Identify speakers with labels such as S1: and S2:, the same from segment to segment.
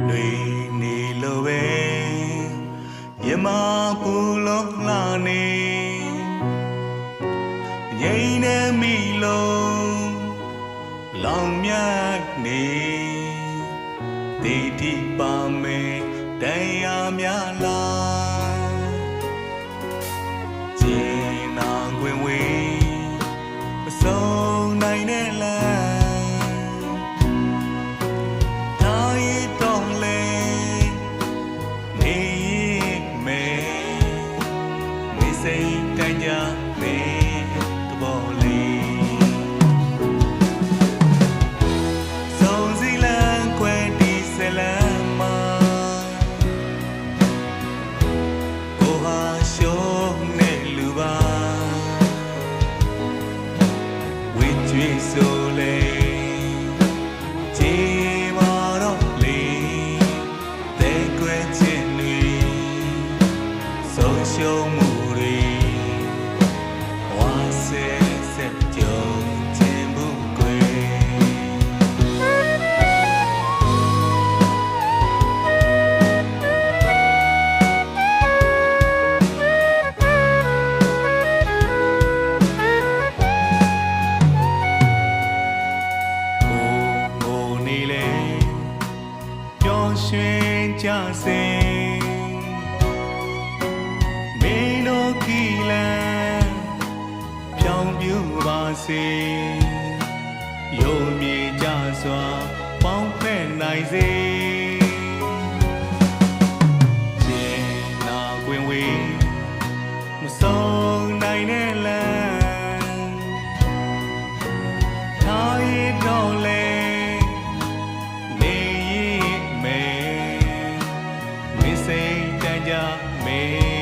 S1: တွေနေလိုပဲမြမပူလောကလာနေငိမ့်နေမိလုံးလောင်မြတ်နေတိတိပါမေတရားများလား ကြစေမေနိုကီလန်ပြောင်းပြူပါစေယုံမြေကြစွာပေါင်းဖက်နိုင်စေ ella me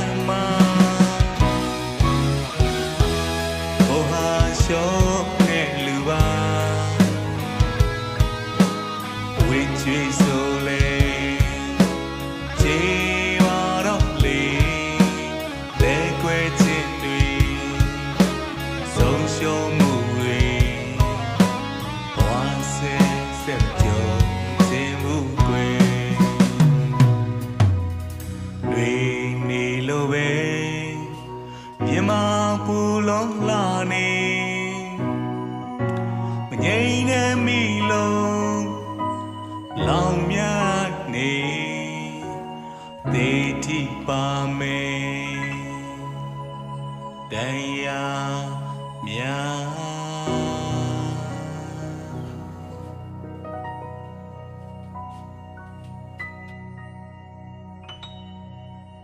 S1: ပူလုံးလာနေမငြိမ်းတဲ့မိ လောင်မြတ်နေတေတိပါမေတန်ရာမြတ်